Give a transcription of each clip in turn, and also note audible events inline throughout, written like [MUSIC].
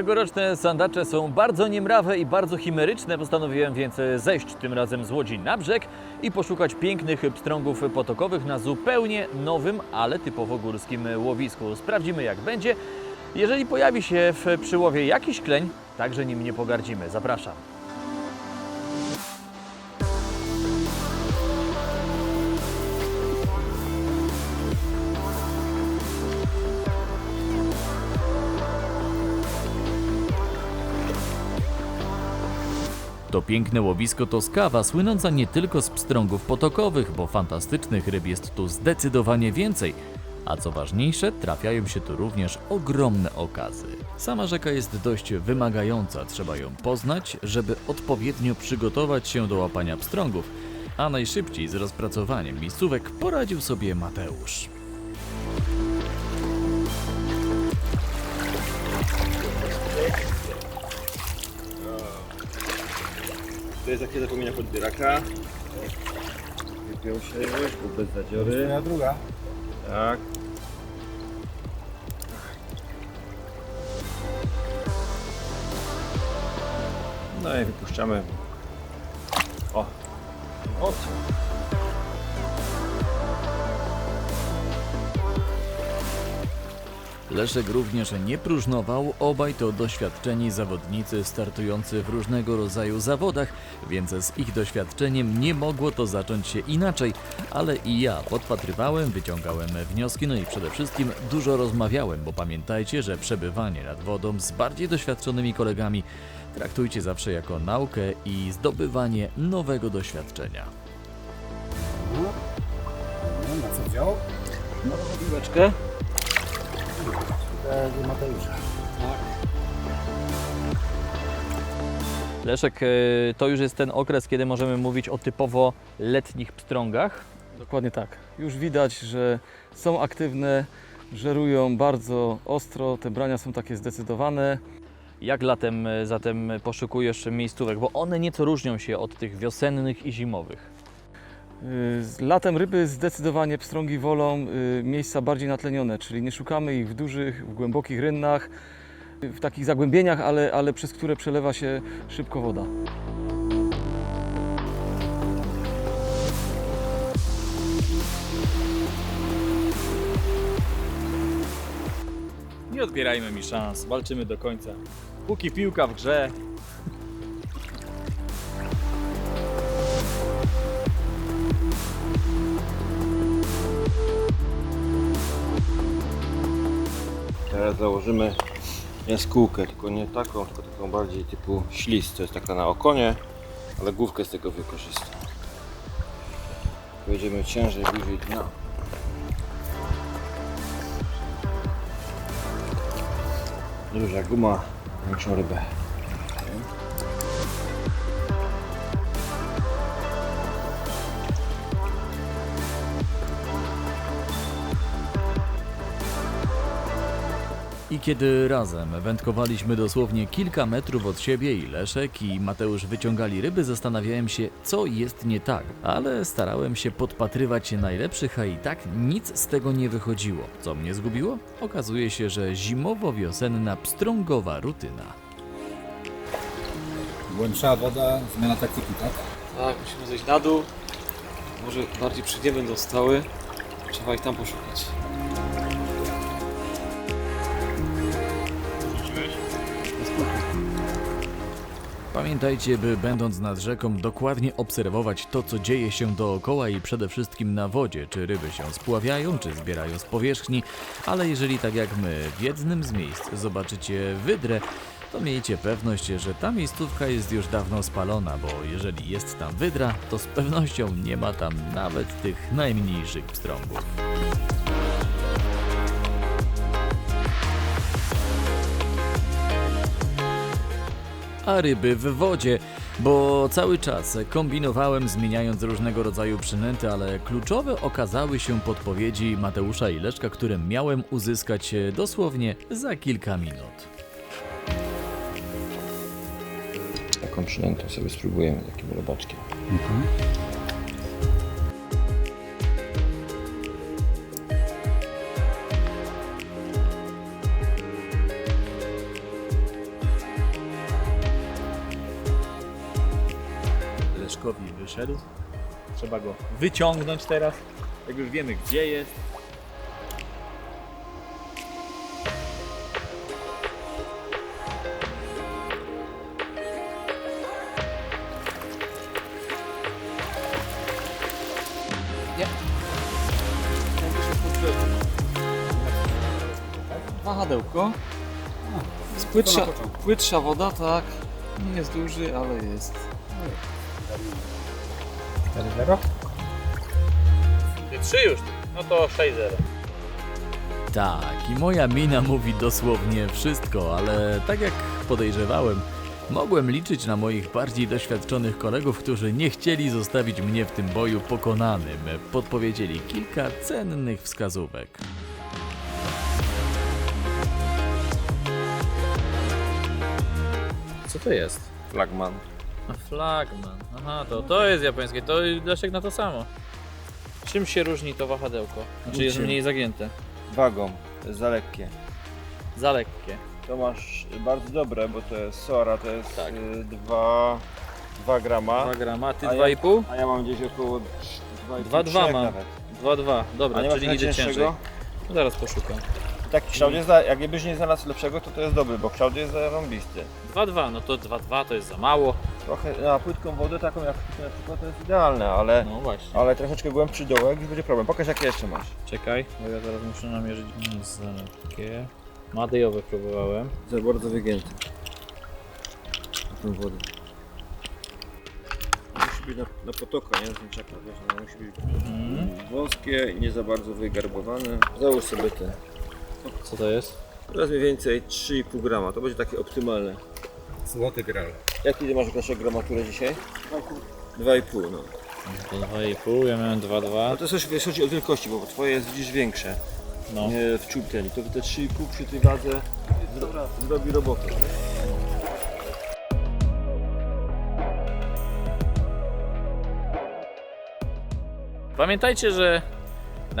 Tegoroczne sandacze są bardzo niemrawe i bardzo chimeryczne. Postanowiłem więc zejść tym razem z łodzi na brzeg i poszukać pięknych pstrągów potokowych na zupełnie nowym, ale typowo górskim łowisku. Sprawdzimy jak będzie. Jeżeli pojawi się w przyłowie jakiś kleń, także nim nie pogardzimy. Zapraszam. To piękne łowisko to skawa, słynąca nie tylko z pstrągów potokowych, bo fantastycznych ryb jest tu zdecydowanie więcej. A co ważniejsze, trafiają się tu również ogromne okazy. Sama rzeka jest dość wymagająca, trzeba ją poznać, żeby odpowiednio przygotować się do łapania pstrągów, a najszybciej z rozpracowaniem miejscówek poradził sobie Mateusz. To jest takie zapomnienia podbieraka. Wypiął się już, był bez zadziory. Twoja druga. Tak. No i wypuszczamy. O! O! Leszek również nie próżnował, obaj to doświadczeni zawodnicy startujący w różnego rodzaju zawodach, więc z ich doświadczeniem nie mogło to zacząć się inaczej, ale i ja podpatrywałem, wyciągałem wnioski, no i przede wszystkim dużo rozmawiałem, bo pamiętajcie, że przebywanie nad wodą z bardziej doświadczonymi kolegami traktujcie zawsze jako naukę i zdobywanie nowego doświadczenia. No, na co wziął? No, piłeczkę. E, do Mateusza. Leszek, e, to już jest ten okres, kiedy możemy mówić o typowo letnich pstrągach. Dokładnie tak. Już widać, że są aktywne, żerują bardzo ostro, te brania są takie zdecydowane. Jak latem e, zatem poszukujesz miejscówek? Bo one nieco różnią się od tych wiosennych i zimowych. Y, Latem ryby zdecydowanie pstrągi wolą y, miejsca bardziej natlenione, czyli nie szukamy ich w dużych, w głębokich rynnach, w takich zagłębieniach, ale, ale przez które przelewa się szybko woda. Nie odbierajmy mi szans, walczymy do końca. Póki piłka w grze. Teraz założymy jaskółkę, tylko nie taką, tylko taką bardziej typu ślis. To jest taka na okonie, ale główkę z tego wykorzystam. Pojedziemy ciężej, bliżej dna. Duża guma, większą rybę. Kiedy razem wędkowaliśmy dosłownie kilka metrów od siebie i Leszek i Mateusz wyciągali ryby, zastanawiałem się, co jest nie tak. Ale starałem się podpatrywać najlepszych, a i tak nic z tego nie wychodziło. Co mnie zgubiło? Okazuje się, że zimowo-wiosenna pstrągowa rutyna. Głębsza woda, zmiana taktyki, tak? Tak, musimy zejść na dół. Może bardziej przy nie będą stały. Trzeba ich tam poszukać. Pamiętajcie, by będąc nad rzeką dokładnie obserwować to, co dzieje się dookoła i przede wszystkim na wodzie, czy ryby się spławiają, czy zbierają z powierzchni, ale jeżeli tak jak my w jednym z miejsc zobaczycie wydrę, to miejcie pewność, że ta miejscówka jest już dawno spalona, bo jeżeli jest tam wydra, to z pewnością nie ma tam nawet tych najmniejszych pstrągów. A ryby w wodzie, bo cały czas kombinowałem zmieniając różnego rodzaju przynęty, ale kluczowe okazały się podpowiedzi Mateusza i Leszka, które miałem uzyskać dosłownie za kilka minut. Taką przynętą sobie spróbujemy, takim robaczkiem. Leszkowi wyszedł. Trzeba go wyciągnąć teraz, jak już wiemy gdzie jest. Wahadełko. Jest To płytsza, płytsza woda, tak. Nie jest duży, ale jest. 4-0? Trzy już, no to 6-0. Tak, i moja mina mówi dosłownie wszystko, ale tak jak podejrzewałem, mogłem liczyć na moich bardziej doświadczonych kolegów, którzy nie chcieli zostawić mnie w tym boju pokonanym. Podpowiedzieli kilka cennych wskazówek. Co to jest? Flagman. A flagman. Aha, to, to jest japońskie. To Leszek na to samo. Czym się różni to wahadełko? Znaczy jest Niczym. mniej zagięte. Wagą. To jest za lekkie. Za lekkie. To masz bardzo dobre, bo to jest Sora, to jest Tak. 2 2 grama. 2 grama, ty A ja- 2,5? A ja mam gdzieś około 2,2 2,2 mam. nawet. 2,2. A Dobra, nie masz czyli idzie ciężej. najcięższego? No zaraz poszukam. Taki kształt jest, za- jakbyś nie znalazł lepszego, to to jest dobry, bo kształt jest zarąbisty. 2,2, no to 2,2 to jest za mało. Trochę na płytką wodę, taką jak tu na przykład, to jest idealne, ale, No właśnie. ale troszeczkę głębszy dołek już będzie problem. Pokaż jakie jeszcze masz. Czekaj, bo ja zaraz muszę namierzyć. Mm, Za lekkie. Madejowe próbowałem. Za bardzo wygięty. Na tą wodę. Musi być na, na potoka, nie? Na czeka, wiesz, no, musi być Mhm. wąskie, nie za bardzo wygarbowane. Załóż sobie te. Co to jest? Teraz mniej więcej 3,5 grama, to będzie takie optymalne. Złoty gral. Jaki ty masz Leszek gramaturę dzisiaj? 2,5 no. To 2,5, ja miałem 2,2. Ale to też wiesz, chodzi o wielkości, bo twoje jest widzisz większe. No. Nie w czubteli. To te 3,5 przy tej wadze zro- zrobi robotę. Pamiętajcie, że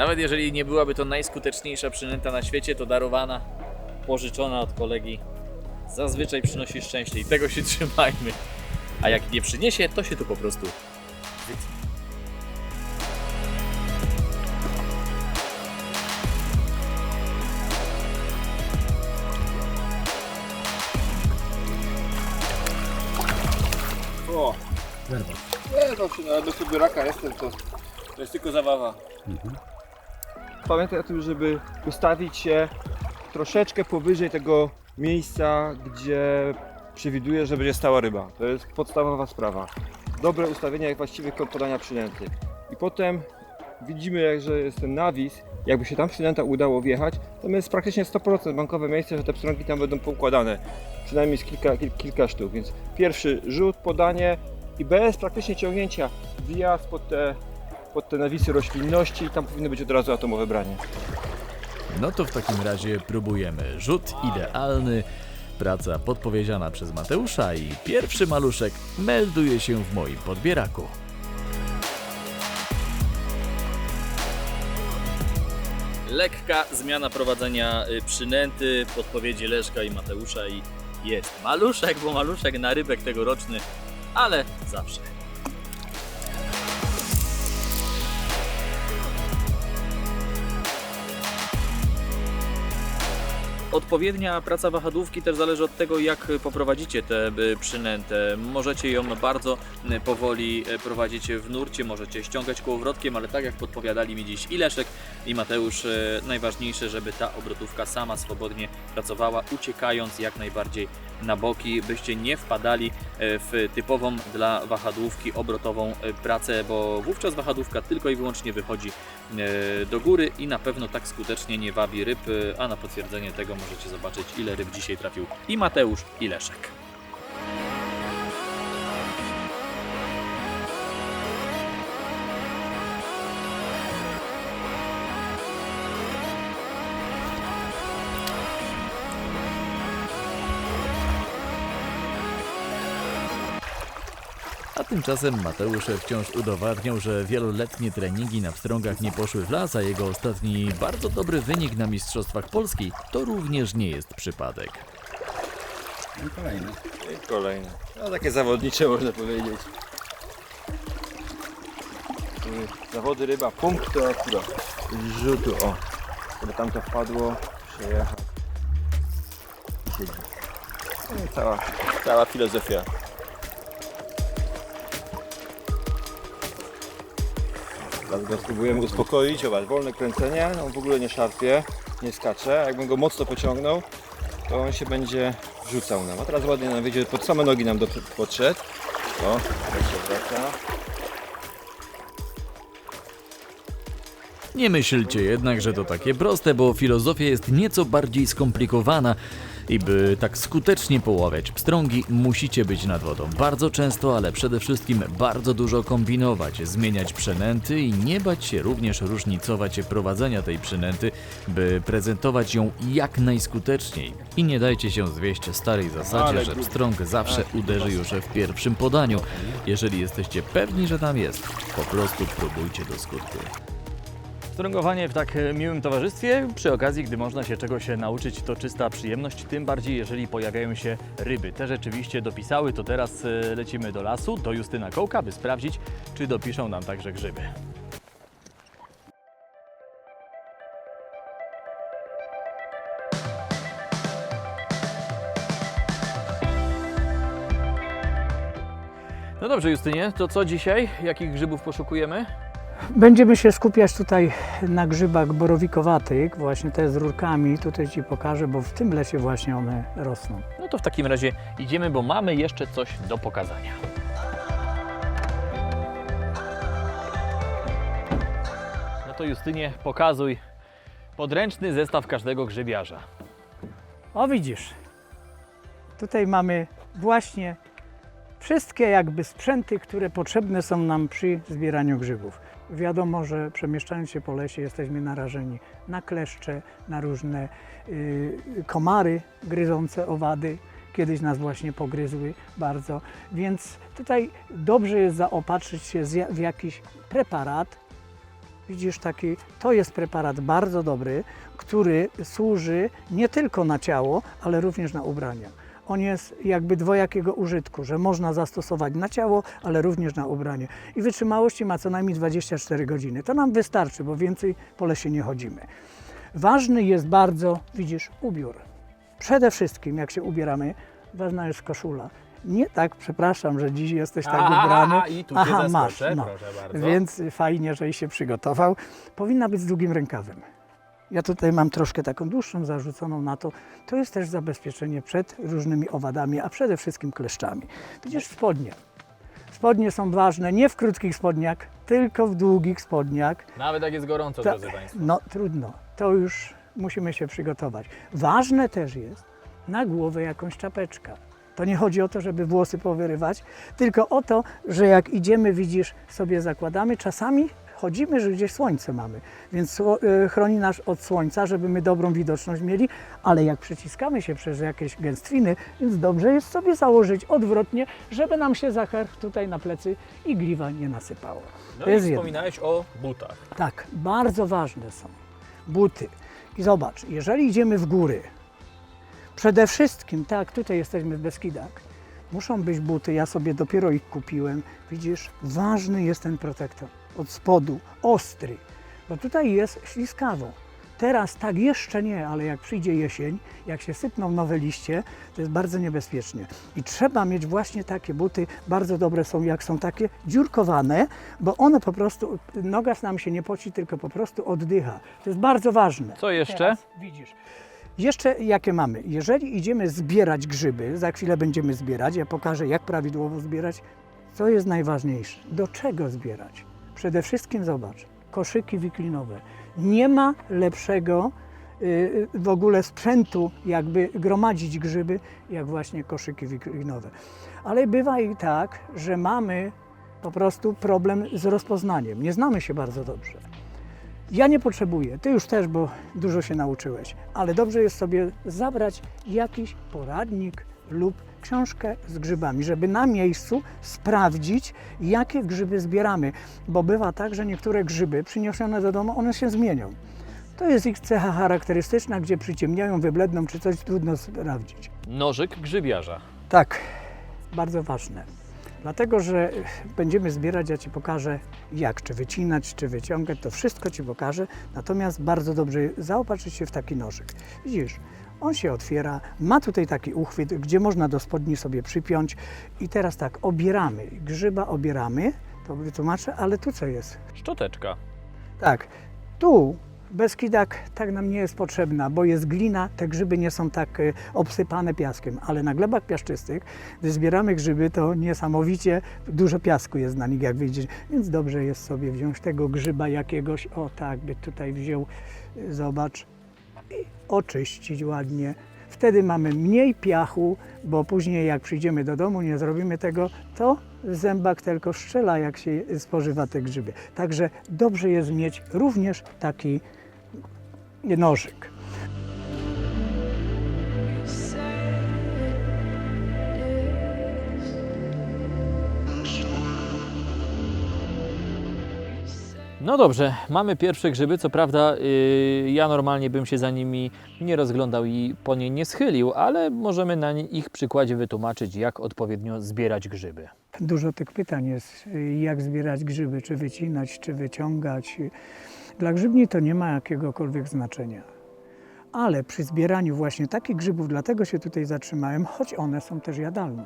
nawet jeżeli nie byłaby to najskuteczniejsza przynęta na świecie, to darowana, pożyczona od kolegi zazwyczaj przynosi szczęście i tego się [LAUGHS] trzymajmy. A jak nie przyniesie, to się tu po prostu wytnie. O! Zerwa. Nie, to przy, ale do subieraka jestem, to, to jest tylko zabawa. Pamiętaj o tym, żeby ustawić się troszeczkę powyżej tego miejsca, gdzie przewidujesz, że będzie stała ryba. To jest podstawowa sprawa. Dobre ustawienie jak właściwy kąt podania przynęty. I potem widzimy, że jest ten nawis. Jakby się tam przynęta udało wjechać, to jest praktycznie 100% bankowe miejsce, że te pstrągi tam będą poukładane. Przynajmniej z kilka, kil, kilka sztuk. Więc pierwszy rzut, podanie i bez praktycznie ciągnięcia wjazd pod te, pod te nawisy roślinności i tam powinno być od razu atomowe branie. No to w takim razie próbujemy. Rzut idealny, praca podpowiedziana przez Mateusza i pierwszy maluszek melduje się w moim podbieraku. Lekka zmiana prowadzenia y, przynęty, podpowiedzi Leszka i Mateusza i jest maluszek, bo maluszek na rybek tegoroczny, ale zawsze. Odpowiednia praca wahadłówki też zależy od tego, jak poprowadzicie tę przynętę. Możecie ją bardzo y, powoli y, prowadzić w nurcie, możecie ściągać kołowrotkiem, ale tak jak podpowiadali mi dziś i Leszek, i Mateusz, y, najważniejsze, żeby ta obrotówka sama swobodnie pracowała, uciekając jak najbardziej na boki, byście nie wpadali y, w typową dla wahadłówki obrotową y, pracę, bo wówczas wahadłówka tylko i wyłącznie wychodzi e, do góry i na pewno tak skutecznie nie wabi ryb, e, a na potwierdzenie tego możecie zobaczyć ile ryb dzisiaj trafił i Mateusz i Leszek. A tymczasem Mateusz wciąż udowadniał, że wieloletnie treningi na pstrągach nie poszły w las, a jego ostatni bardzo dobry wynik na Mistrzostwach Polski to również nie jest przypadek. I kolejny. I kolejne. No takie zawodnicze można powiedzieć. zawody ryba, punkt to akurat rzutu, o, żeby tam to wpadło, przejechać siedzi. No i cała, cała filozofia. Teraz go spróbujemy uspokoić, zobacz, wolne kręcenie, on w ogóle nie szarpie, nie skacze, jakbym go mocno pociągnął, to on się będzie wrzucał nam. A teraz ładnie nam wyjdzie, pod same nogi nam do, podszedł. O, tak się wraca. Nie myślcie jednak, że to takie proste, bo filozofia jest nieco bardziej skomplikowana i by tak skutecznie poławiać pstrągi, musicie być nad wodą bardzo często, ale przede wszystkim bardzo dużo kombinować, zmieniać przynęty i nie bać się również różnicować prowadzenia tej przynęty, by prezentować ją jak najskuteczniej. I nie dajcie się zwieść starej zasadzie, że pstrąg zawsze uderzy już w pierwszym podaniu. Jeżeli jesteście pewni, że tam jest, po prostu próbujcie do skutku. Strągowanie w tak e, miłym towarzystwie, przy okazji, gdy można się czegoś nauczyć, to czysta przyjemność, tym bardziej jeżeli pojawiają się ryby. Te rzeczywiście dopisały, to teraz e, lecimy do lasu, do Justyna Kołka, by sprawdzić, czy dopiszą nam także grzyby. No dobrze, Justynie, to co dzisiaj? Jakich grzybów poszukujemy? Będziemy się skupiać tutaj na grzybach borowikowatych, właśnie te z rurkami. Tutaj Ci pokażę, bo w tym lesie właśnie one rosną. No to w takim razie idziemy, bo mamy jeszcze coś do pokazania. No to Justynie, pokazuj podręczny zestaw każdego grzybiarza. O widzisz, tutaj mamy właśnie wszystkie jakby sprzęty, które potrzebne są nam przy zbieraniu grzybów. Wiadomo, że przemieszczając się po lesie jesteśmy narażeni na kleszcze, na różne y, komary gryzące owady. Kiedyś nas właśnie pogryzły bardzo, więc tutaj dobrze jest zaopatrzyć się w jakiś preparat, Widzisz taki, to jest preparat bardzo dobry, który służy nie tylko na ciało, ale również na ubrania. On jest jakby dwojakiego użytku, że można zastosować na ciało, ale również na ubranie. I wytrzymałości ma co najmniej 24 godziny. To nam wystarczy, bo więcej po lesie nie chodzimy. Ważny jest bardzo, widzisz, ubiór. Przede wszystkim, jak się ubieramy, ważna jest koszula. Nie tak, przepraszam, że dziś jesteś tak ubrany. i tu Aha, zaskoczę, masz, no. Więc fajnie, żeś się przygotował. Powinna być z długim rękawem. Ja tutaj mam troszkę taką dłuższą zarzuconą na to. To jest też zabezpieczenie przed różnymi owadami, a przede wszystkim kleszczami. Widzisz, spodnie. Spodnie są ważne nie w krótkich spodniach, tylko w długich spodniach. Nawet jak jest gorąco, Ta- drodzy Państwo. No trudno, to już musimy się przygotować. Ważne też jest na głowę jakąś czapeczka. To nie chodzi o to, żeby włosy powyrywać, tylko o to, że jak idziemy, widzisz, sobie zakładamy, czasami chodzimy, że gdzieś słońce mamy, więc e, chroni nas od słońca, żeby my dobrą widoczność mieli, ale jak przeciskamy się przez jakieś gęstwiny, więc dobrze jest sobie założyć odwrotnie, żeby nam się zachar tutaj na plecy i gliwa nie nasypało. No to i jest jedno. wspominałeś o butach. Tak, bardzo ważne są buty. I zobacz, jeżeli idziemy w góry, przede wszystkim, tak, tutaj jesteśmy w Beskidach, muszą być buty, ja sobie dopiero ich kupiłem. Widzisz, ważny jest ten protektor od spodu, ostry, bo tutaj jest śliskawo. Teraz tak jeszcze nie, ale jak przyjdzie jesień, jak się sypną nowe liście, to jest bardzo niebezpiecznie. I trzeba mieć właśnie takie buty, bardzo dobre są, jak są takie dziurkowane, bo one po prostu, noga nam się nie poci, tylko po prostu oddycha. To jest bardzo ważne. Co jeszcze? Teraz widzisz. Jeszcze jakie mamy? Jeżeli idziemy zbierać grzyby, za chwilę będziemy zbierać, ja pokażę jak prawidłowo zbierać, co jest najważniejsze, do czego zbierać. Przede wszystkim zobacz, koszyki wiklinowe. Nie ma lepszego y, w ogóle sprzętu, jakby gromadzić grzyby, jak właśnie koszyki wiklinowe. Ale bywa i tak, że mamy po prostu problem z rozpoznaniem. Nie znamy się bardzo dobrze. Ja nie potrzebuję, ty już też, bo dużo się nauczyłeś, ale dobrze jest sobie zabrać jakiś poradnik lub książkę z grzybami, żeby na miejscu sprawdzić, jakie grzyby zbieramy, bo bywa tak, że niektóre grzyby przyniesione do domu, one się zmienią. To jest ich cecha charakterystyczna, gdzie przyciemniają, wybledną, czy coś trudno sprawdzić. Nożyk grzybiarza. Tak, bardzo ważne. Dlatego, że będziemy zbierać, ja Ci pokażę jak, czy wycinać, czy wyciągać, to wszystko Ci pokażę. Natomiast bardzo dobrze zaopatrzyć się w taki nożyk. Widzisz, on się otwiera, ma tutaj taki uchwyt, gdzie można do spodni sobie przypiąć. I teraz tak, obieramy, grzyba obieramy, to wytłumaczę, ale tu co jest? Szczoteczka. Tak, tu Beskidak tak nam nie jest potrzebna, bo jest glina, te grzyby nie są tak y, obsypane piaskiem, ale na glebach piaszczystych, gdy zbieramy grzyby, to niesamowicie dużo piasku jest na nich, jak widzicie, więc dobrze jest sobie wziąć tego grzyba jakiegoś, o tak, by tutaj wziął, y, zobacz, i oczyścić ładnie. Wtedy mamy mniej piachu, bo później jak przyjdziemy do domu, nie zrobimy tego, to zębak tylko strzela, jak się spożywa te grzyby. Także dobrze jest mieć również taki nożyk. No dobrze, mamy pierwsze grzyby. Co prawda, yy, ja normalnie bym się za nimi nie rozglądał i po nie nie schylił, ale możemy na ich przykładzie wytłumaczyć, jak odpowiednio zbierać grzyby. Dużo tych pytań jest, y, jak zbierać grzyby, czy wycinać, czy wyciągać. Dla grzybni to nie ma jakiegokolwiek znaczenia. Ale przy zbieraniu właśnie takich grzybów, dlatego się tutaj zatrzymałem, choć one są też jadalne.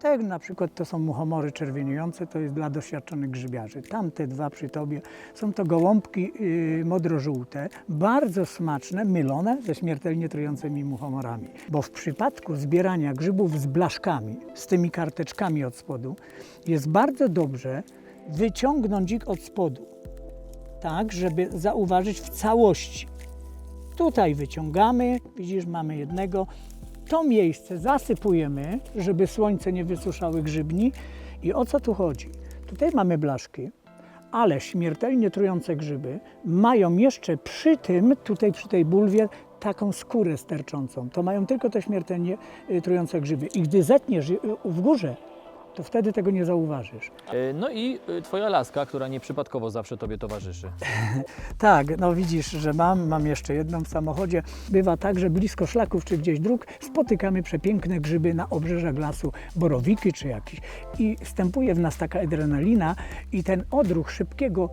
Tak na przykład to są muchomory czerwieniujące, to jest dla doświadczonych grzybiarzy. Tamte dwa przy tobie są to gołąbki yy, modro-żółte, bardzo smaczne, mylone ze śmiertelnie trującymi muchomorami. Bo w przypadku zbierania grzybów z blaszkami, z tymi karteczkami od spodu, jest bardzo dobrze wyciągnąć ich od spodu, tak, żeby zauważyć w całości. Tutaj wyciągamy, widzisz, mamy jednego. To miejsce zasypujemy, żeby słońce nie wysuszały grzybni. I o co tu chodzi? Tutaj mamy blaszki, ale śmiertelnie trujące grzyby mają jeszcze przy tym, tutaj przy tej bulwie, taką skórę sterczącą. To mają tylko te śmiertelnie y, trujące grzyby. I gdy zetniesz y, w górze, to wtedy tego nie zauważysz. Yy, no i yy, Twoja laska, która nieprzypadkowo zawsze Tobie towarzyszy. [LAUGHS] Tak, no widzisz, że mam, mam jeszcze jedną w samochodzie. Bywa tak, że blisko szlaków czy gdzieś dróg spotykamy przepiękne grzyby na obrzeżach lasu, borowiki czy jakieś. I wstępuje w nas taka adrenalina i ten odruch szybkiego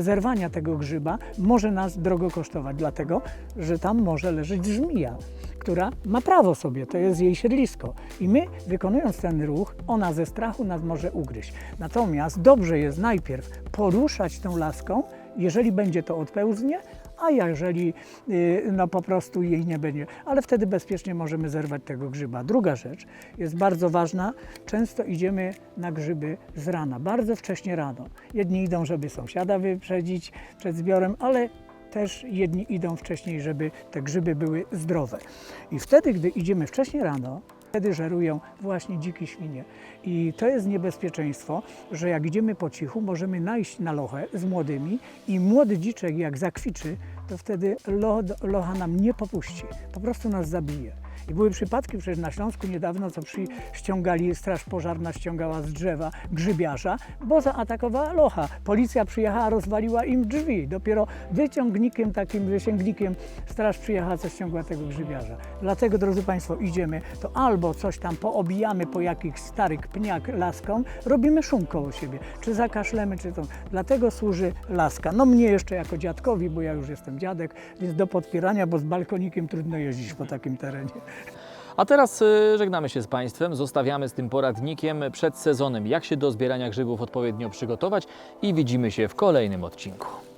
zerwania tego grzyba może nas drogo kosztować, dlatego, że tam może leżeć żmija która ma prawo sobie, to jest jej siedlisko. I my, wykonując ten ruch, ona ze strachu nas może ugryźć. Natomiast dobrze jest najpierw poruszać tą laską, jeżeli będzie to odpełznie, a jeżeli y, no po prostu jej nie będzie, ale wtedy bezpiecznie możemy zerwać tego grzyba. Druga rzecz jest bardzo ważna, często idziemy na grzyby z rana, bardzo wcześnie rano. Jedni idą, żeby sąsiada wyprzedzić przed zbiorem, ale też jedni idą wcześniej, żeby te grzyby były zdrowe. I wtedy, gdy idziemy wcześniej rano, wtedy żerują właśnie dzikie świnie. I to jest niebezpieczeństwo, że jak idziemy po cichu, możemy najść na lochę z młodymi i młody dziczek jak zakwiczy, to wtedy lo, locha nam nie popuści, po prostu nas zabije. I były przypadki przecież na Śląsku niedawno, co przy, ściągali, straż pożarna ściągała z drzewa grzybiarza, bo zaatakowała locha. Policja przyjechała, rozwaliła im drzwi. Dopiero wyciągnikiem, takim wysięgnikiem straż przyjechała, co ściągła tego grzybiarza. Dlatego, drodzy Państwo, idziemy, to albo coś tam poobijamy po jakichś starych pniach laską, robimy szum koło siebie, czy zakaszlemy, czy to. Dlatego służy laska. No mnie jeszcze jako dziadkowi, bo ja już jestem dziadek, więc do podpierania, bo z balkonikiem trudno jeździć po takim terenie. A teraz y, żegnamy się z Państwem, zostawiamy z tym poradnikiem przed sezonem, jak się do zbierania grzybów odpowiednio przygotować i widzimy się w kolejnym odcinku.